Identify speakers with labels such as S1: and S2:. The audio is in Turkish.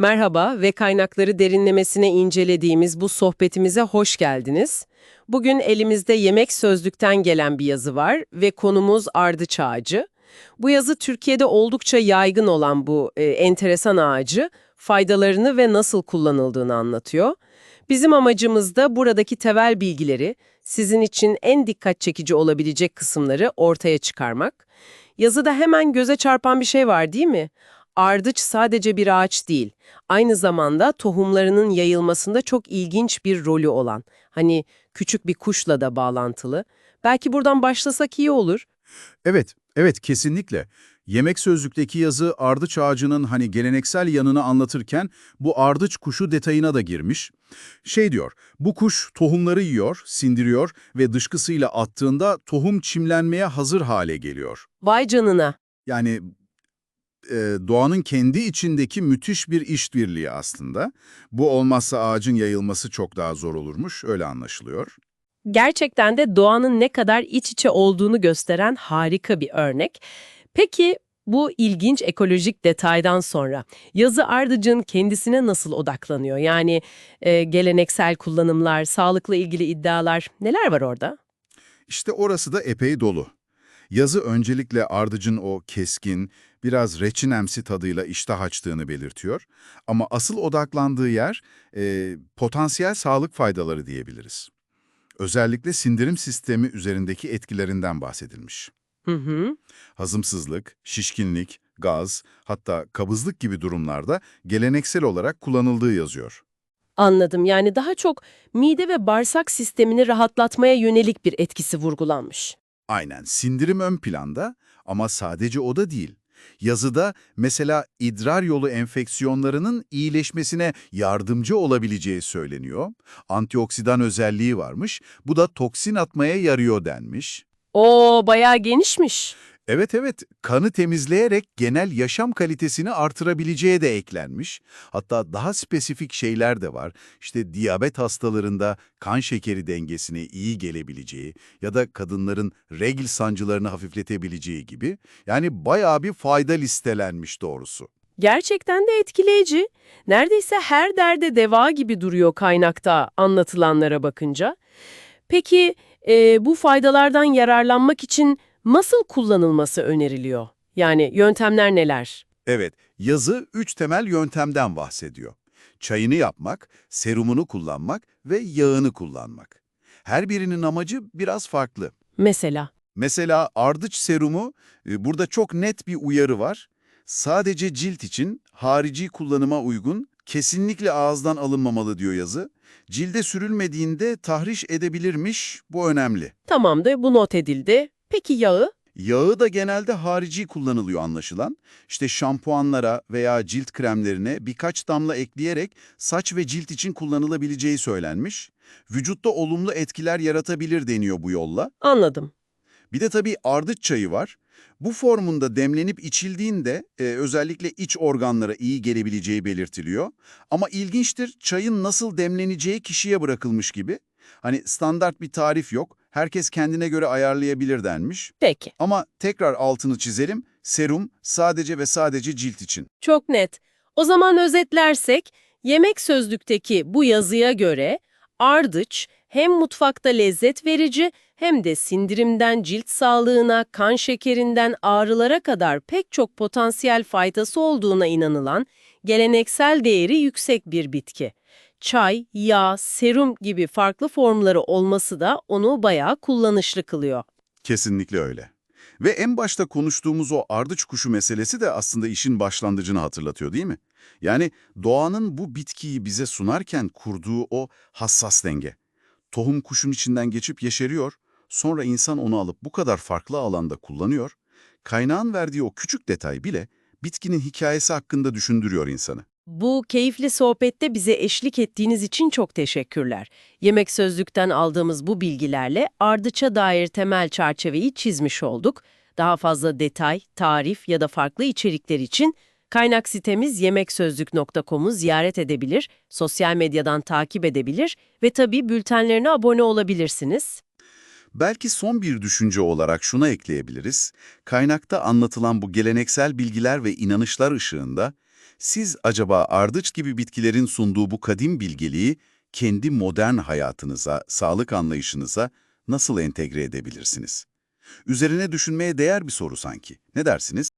S1: Merhaba ve kaynakları derinlemesine incelediğimiz bu sohbetimize hoş geldiniz. Bugün elimizde Yemek Sözlük'ten gelen bir yazı var ve konumuz ardıç ağacı. Bu yazı Türkiye'de oldukça yaygın olan bu e, enteresan ağacı, faydalarını ve nasıl kullanıldığını anlatıyor. Bizim amacımız da buradaki temel bilgileri, sizin için en dikkat çekici olabilecek kısımları ortaya çıkarmak. Yazıda hemen göze çarpan bir şey var değil mi? Ardıç sadece bir ağaç değil, aynı zamanda tohumlarının yayılmasında çok ilginç bir rolü olan, hani küçük bir kuşla da bağlantılı. Belki buradan başlasak iyi olur.
S2: Evet, evet kesinlikle. Yemek sözlükteki yazı ardıç ağacının hani geleneksel yanını anlatırken bu ardıç kuşu detayına da girmiş. Şey diyor, bu kuş tohumları yiyor, sindiriyor ve dışkısıyla attığında tohum çimlenmeye hazır hale geliyor.
S1: Vay canına.
S2: Yani e, doğanın kendi içindeki müthiş bir işbirliği aslında. Bu olmazsa ağacın yayılması çok daha zor olurmuş, öyle anlaşılıyor.
S1: Gerçekten de doğanın ne kadar iç içe olduğunu gösteren harika bir örnek. Peki bu ilginç ekolojik detaydan sonra yazı ardıcın kendisine nasıl odaklanıyor? Yani e, geleneksel kullanımlar, sağlıkla ilgili iddialar neler var orada?
S2: İşte orası da epey dolu. Yazı öncelikle ardıcın o keskin, biraz reçinemsi tadıyla iştah açtığını belirtiyor. Ama asıl odaklandığı yer e, potansiyel sağlık faydaları diyebiliriz. Özellikle sindirim sistemi üzerindeki etkilerinden bahsedilmiş.
S1: Hı hı.
S2: Hazımsızlık, şişkinlik, gaz, hatta kabızlık gibi durumlarda geleneksel olarak kullanıldığı yazıyor.
S1: Anladım. Yani daha çok mide ve bağırsak sistemini rahatlatmaya yönelik bir etkisi vurgulanmış.
S2: Aynen, sindirim ön planda ama sadece o da değil. Yazıda mesela idrar yolu enfeksiyonlarının iyileşmesine yardımcı olabileceği söyleniyor. Antioksidan özelliği varmış, bu da toksin atmaya yarıyor denmiş.
S1: Oo, bayağı genişmiş.
S2: Evet evet, kanı temizleyerek genel yaşam kalitesini artırabileceği de eklenmiş. Hatta daha spesifik şeyler de var. İşte diyabet hastalarında kan şekeri dengesine iyi gelebileceği ya da kadınların regl sancılarını hafifletebileceği gibi. Yani bayağı bir fayda listelenmiş doğrusu.
S1: Gerçekten de etkileyici. Neredeyse her derde deva gibi duruyor kaynakta anlatılanlara bakınca. Peki e, bu faydalardan yararlanmak için nasıl kullanılması öneriliyor? Yani yöntemler neler?
S2: Evet, yazı üç temel yöntemden bahsediyor. Çayını yapmak, serumunu kullanmak ve yağını kullanmak. Her birinin amacı biraz farklı.
S1: Mesela?
S2: Mesela ardıç serumu, e, burada çok net bir uyarı var. Sadece cilt için harici kullanıma uygun, kesinlikle ağızdan alınmamalı diyor yazı. Cilde sürülmediğinde tahriş edebilirmiş, bu önemli.
S1: Tamam da bu not edildi. Peki yağı?
S2: Yağı da genelde harici kullanılıyor anlaşılan. İşte şampuanlara veya cilt kremlerine birkaç damla ekleyerek saç ve cilt için kullanılabileceği söylenmiş. Vücutta olumlu etkiler yaratabilir deniyor bu yolla.
S1: Anladım.
S2: Bir de tabii ardıç çayı var. Bu formunda demlenip içildiğinde e, özellikle iç organlara iyi gelebileceği belirtiliyor. Ama ilginçtir çayın nasıl demleneceği kişiye bırakılmış gibi. Hani standart bir tarif yok, herkes kendine göre ayarlayabilir denmiş.
S1: Peki.
S2: Ama tekrar altını çizelim, serum sadece ve sadece cilt için.
S1: Çok net. O zaman özetlersek, yemek sözlükteki bu yazıya göre ardıç hem mutfakta lezzet verici hem de sindirimden cilt sağlığına, kan şekerinden ağrılara kadar pek çok potansiyel faydası olduğuna inanılan geleneksel değeri yüksek bir bitki. Çay, yağ, serum gibi farklı formları olması da onu bayağı kullanışlı kılıyor.
S2: Kesinlikle öyle. Ve en başta konuştuğumuz o ardıç kuşu meselesi de aslında işin başlangıcını hatırlatıyor değil mi? Yani doğanın bu bitkiyi bize sunarken kurduğu o hassas denge. Tohum kuşun içinden geçip yeşeriyor, sonra insan onu alıp bu kadar farklı alanda kullanıyor. Kaynağın verdiği o küçük detay bile bitkinin hikayesi hakkında düşündürüyor insanı.
S1: Bu keyifli sohbette bize eşlik ettiğiniz için çok teşekkürler. Yemek Sözlük'ten aldığımız bu bilgilerle ardıça dair temel çerçeveyi çizmiş olduk. Daha fazla detay, tarif ya da farklı içerikler için kaynak sitemiz yemeksözlük.com'u ziyaret edebilir, sosyal medyadan takip edebilir ve tabii bültenlerine abone olabilirsiniz.
S2: Belki son bir düşünce olarak şuna ekleyebiliriz. Kaynakta anlatılan bu geleneksel bilgiler ve inanışlar ışığında Siz acaba ardıç gibi bitkilerin sunduğu bu kadim bilgeliği kendi modern hayatınıza, sağlık anlayışınıza nasıl entegre edebilirsiniz? Üzerine düşünmeye değer bir soru sanki. Ne dersiniz?